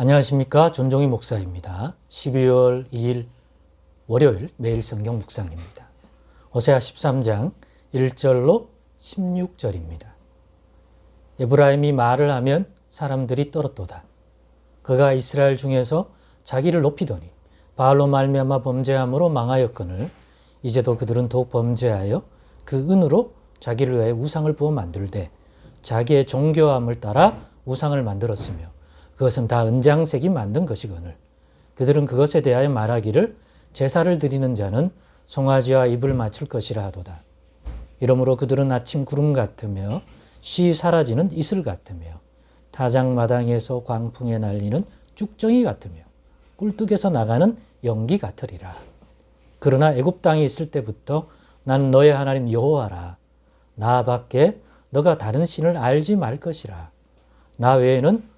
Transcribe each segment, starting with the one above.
안녕하십니까. 존종희 목사입니다. 12월 2일 월요일 매일 성경 묵상입니다. 호세아 13장 1절로 16절입니다. 에브라임이 말을 하면 사람들이 떨었도다. 그가 이스라엘 중에서 자기를 높이더니 바알로 말미암아 범죄함으로 망하였거늘 이제도 그들은 더욱 범죄하여 그 은으로 자기를 위해 우상을 부어 만들되 자기의 종교함을 따라 우상을 만들었으며 그것은 다 은장색이 만든 것이거늘 그들은 그것에 대하여 말하기를 제사를 드리는 자는 송아지와 입을 맞출 것이라 하도다. 이러므로 그들은 아침 구름 같으며 쉬 사라지는 이슬 같으며 타작 마당에서 광풍에 날리는 쭉정이 같으며 꿀뚝에서 나가는 연기 같으리라. 그러나 애굽 땅에 있을 때부터 나는 너의 하나님 여호와라. 나밖에 너가 다른 신을 알지 말 것이라. 나 외에는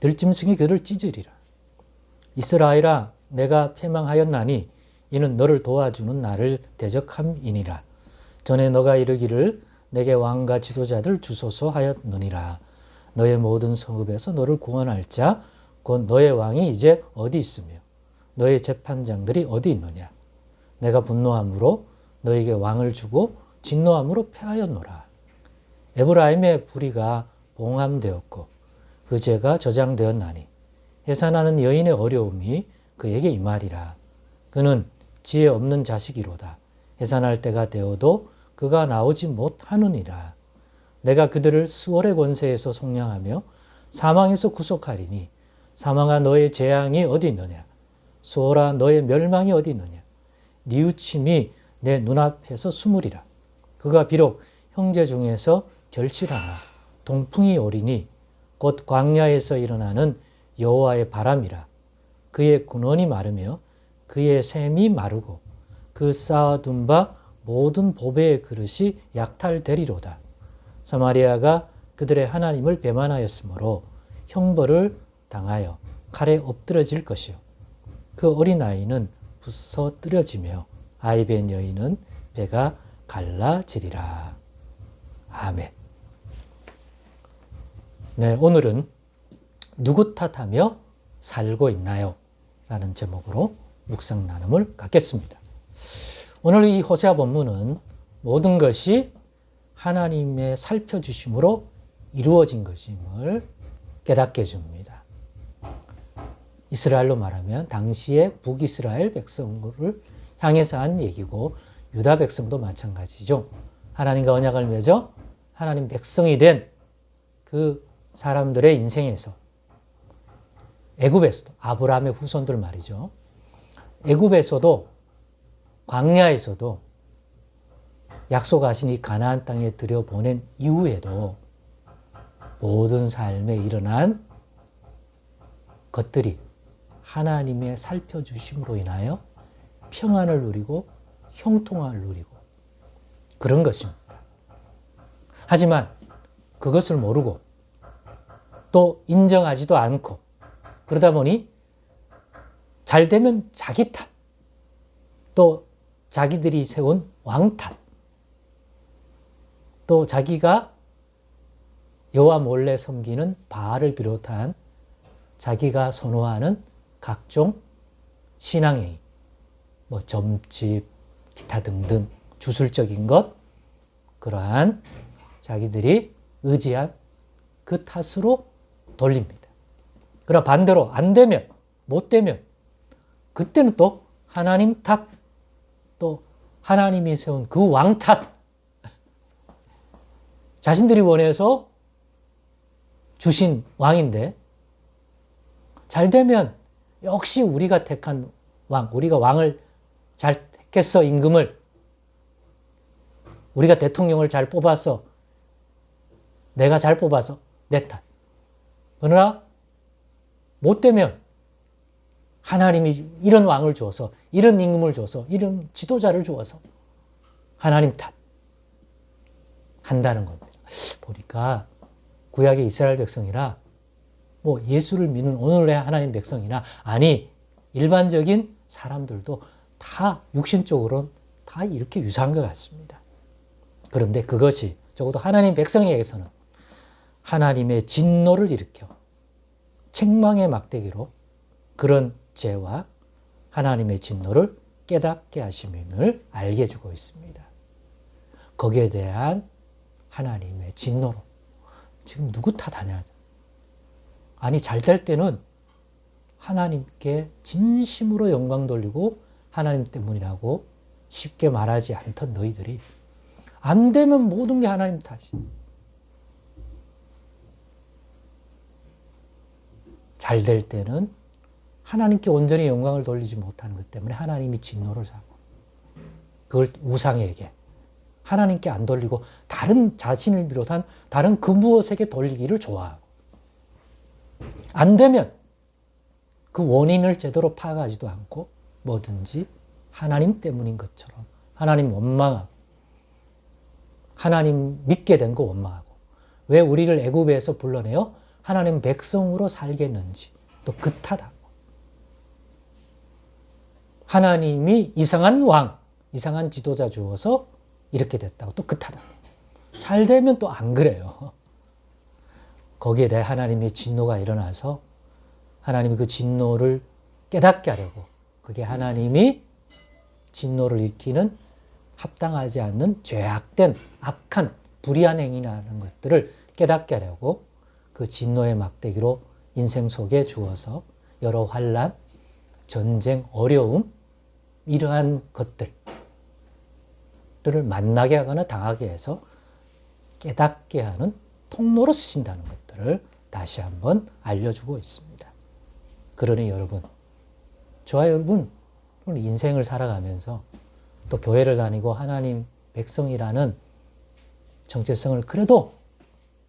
들짐승이 그를 찢으리라. 이스라엘아 내가 패망하였나니 이는 너를 도와주는 나를 대적함이니라. 전에 너가 이르기를 내게 왕과 지도자들 주소서 하였느니라. 너의 모든 성읍에서 너를 구원할 자, 곧 너의 왕이 이제 어디 있으며 너의 재판장들이 어디 있느냐. 내가 분노함으로 너에게 왕을 주고 진노함으로 패하였노라. 에브라임의 불의가 봉함되었고 그 죄가 저장되었나니 해산하는 여인의 어려움이 그에게 이 말이라. 그는 지혜 없는 자식이로다. 해산할 때가 되어도 그가 나오지 못하느니라. 내가 그들을 수월의 권세에서 속량하며 사망에서 구속하리니 사망아 너의 재앙이 어디 있느냐? 수월아 너의 멸망이 어디 있느냐? 뉘우침이 내 눈앞에서 숨으리라. 그가 비록 형제 중에서 결실하나 동풍이 오리니 곧 광야에서 일어나는 여호와의 바람이라. 그의 군원이 마르며 그의 샘이 마르고 그 쌓아둔 바 모든 보배의 그릇이 약탈되리로다. 사마리아가 그들의 하나님을 배만하였으므로 형벌을 당하여 칼에 엎드러질 것이요. 그 어린아이는 부서뜨려지며 아이벤 여인은 배가 갈라지리라. 아멘. 네, 오늘은 누구 탓하며 살고 있나요? 라는 제목으로 묵상 나눔을 갖겠습니다. 오늘 이 호세아 본문은 모든 것이 하나님의 살펴주심으로 이루어진 것임을 깨닫게 해줍니다. 이스라엘로 말하면 당시의 북이스라엘 백성을 향해서 한 얘기고 유다 백성도 마찬가지죠. 하나님과 언약을 맺어 하나님 백성이 된 그 사람들의 인생에서 애굽에서도 아브라함의 후손들 말이죠. 애굽에서도 광야에서도 약속하신 이 가나안 땅에 들여보낸 이후에도 모든 삶에 일어난 것들이 하나님의 살펴주심으로 인하여 평안을 누리고 형통함을 누리고 그런 것입니다. 하지만 그것을 모르고 또 인정하지도 않고 그러다 보니 잘 되면 자기 탓, 또 자기들이 세운 왕 탓, 또 자기가 여호와 몰래 섬기는 바알을 비롯한 자기가 선호하는 각종 신앙의 뭐 점집, 기타 등등 주술적인 것 그러한 자기들이 의지한 그 탓으로 돌립니다. 그러나 반대로 안 되면 못 되면 그때는 또 하나님 탓, 또 하나님이 세운 그 왕 탓, 자신들이 원해서 주신 왕인데 잘 되면 역시 우리가 택한 왕, 우리가 왕을 잘 택했어 임금을 우리가 대통령을 잘 뽑아서 내가 잘 뽑아서 내 탓. 그러나 못 되면 하나님이 이런 왕을 주어서 이런 임금을 줘서 이런 지도자를 주어서 하나님 탓 한다는 겁니다. 보니까 구약의 이스라엘 백성이라 뭐 예수를 믿는 오늘의 하나님 백성이나 아니 일반적인 사람들도 다 육신적으로는 다 이렇게 유사한 것 같습니다. 그런데 그것이 적어도 하나님 백성에게서는 하나님의 진노를 일으켜 책망의 막대기로 그런 죄와 하나님의 진노를 깨닫게 하심을 알게 해주고 있습니다. 거기에 대한 하나님의 진노로 지금 누구 탓하냐? 아니 잘 될 때는 하나님께 진심으로 영광 돌리고 하나님 때문이라고 쉽게 말하지 않던 너희들이 안 되면 모든 게 하나님 탓이. 잘 될 때는 하나님께 온전히 영광을 돌리지 못하는 것 때문에 하나님이 진노를 사고 그걸 우상에게 하나님께 안 돌리고 다른 자신을 비롯한 다른 그 무엇에게 돌리기를 좋아하고 안 되면 그 원인을 제대로 파악하지도 않고 뭐든지 하나님 때문인 것처럼 하나님 원망하고 하나님 믿게 된 거 원망하고 왜 우리를 애굽에서 불러내어 하나님 백성으로 살겠는지 또그 탓하고 하나님이 이상한 왕, 이상한 지도자 주어서 이렇게 됐다고 또그 탓하고 잘 되면 또 안 그래요. 거기에 대해 하나님의 진노가 일어나서 하나님이 그 진노를 깨닫게 하려고 그게 하나님이 진노를 일으키는 합당하지 않는 죄악된 악한 불의한 행위라는 것들을 깨닫게 하려고 그 진노의 막대기로 인생 속에 주어서 여러 환란, 전쟁, 어려움 이러한 것들을 만나게 하거나 당하게 해서 깨닫게 하는 통로로 쓰신다는 것들을 다시 한번 알려주고 있습니다. 그러니 여러분, 저와 여러분, 오늘 인생을 살아가면서 또 교회를 다니고 하나님 백성이라는 정체성을 그래도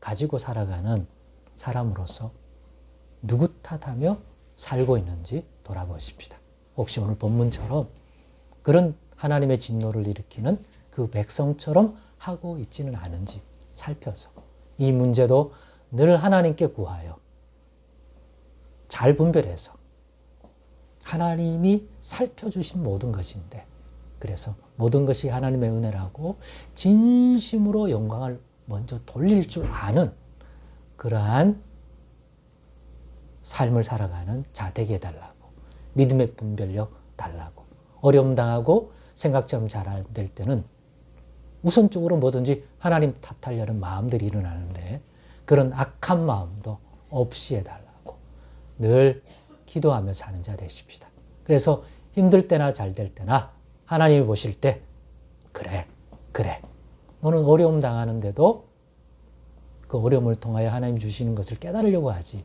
가지고 살아가는 사람으로서 누구 탓하며 살고 있는지 돌아보십시다. 혹시 오늘 본문처럼 그런 하나님의 진노를 일으키는 그 백성처럼 하고 있지는 않은지 살펴서 이 문제도 늘 하나님께 구하여 잘 분별해서 하나님이 살펴주신 모든 것인데 그래서 모든 것이 하나님의 은혜라고 진심으로 영광을 먼저 돌릴 줄 아는 그러한 삶을 살아가는 자 되게 해달라고 믿음의 분별력 달라고 어려움 당하고 생각처럼 잘 안 될 때는 우선적으로 뭐든지 하나님 탓하려는 마음들이 일어나는데 그런 악한 마음도 없이 해달라고 늘 기도하며 사는 자 되십시다. 그래서 힘들 때나 잘 될 때나 하나님이 보실 때 그래 그래 너는 어려움 당하는데도 그 어려움을 통하여 하나님 주시는 것을 깨달으려고 하지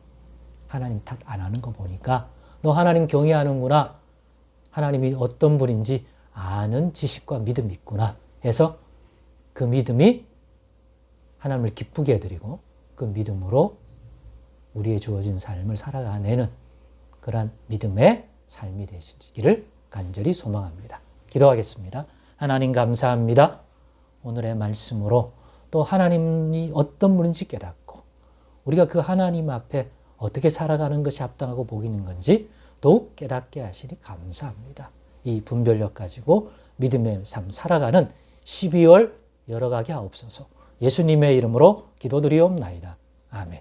하나님 탓 안 하는 거 보니까 너 하나님 경외하는구나 하나님이 어떤 분인지 아는 지식과 믿음이 있구나 해서 그 믿음이 하나님을 기쁘게 해드리고 그 믿음으로 우리의 주어진 삶을 살아가내는 그러한 믿음의 삶이 되시기를 간절히 소망합니다. 기도하겠습니다. 하나님 감사합니다. 오늘의 말씀으로 또 하나님이 어떤 분인지 깨닫고 우리가 그 하나님 앞에 어떻게 살아가는 것이 합당하고 복 있는 건지 더욱 깨닫게 하시니 감사합니다. 이 분별력 가지고 믿음의 삶 살아가는 12월 열어가게 하옵소서. 예수님의 이름으로 기도드리옵나이다. 아멘.